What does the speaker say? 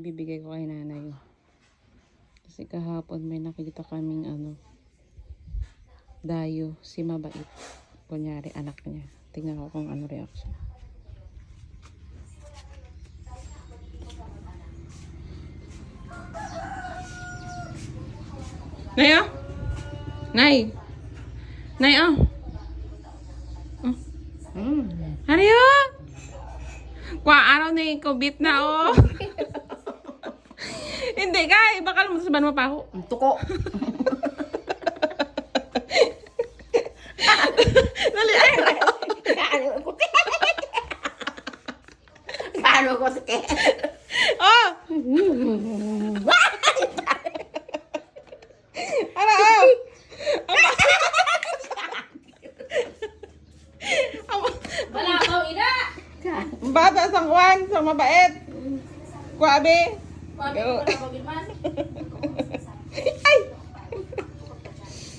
ibibigay ko kay nanay. Kasi kahapon may nakita kaming ano, dayo, si mabait. Kunyari, anak niya. Tingnan ko kung ano reaction. Nay, oh. Nay. Nay, oh. Oh. Hmm. Hari, oh. Kwa araw na yung kubit na, oh. Hindi, kay. Baka sa mo pa ako. Tuko. Dali, ay. Paano ko? Sige? Oh. Ara, oh. Wala kang ina! Bata sang kwan, sang mabait. Kwabe. Pero...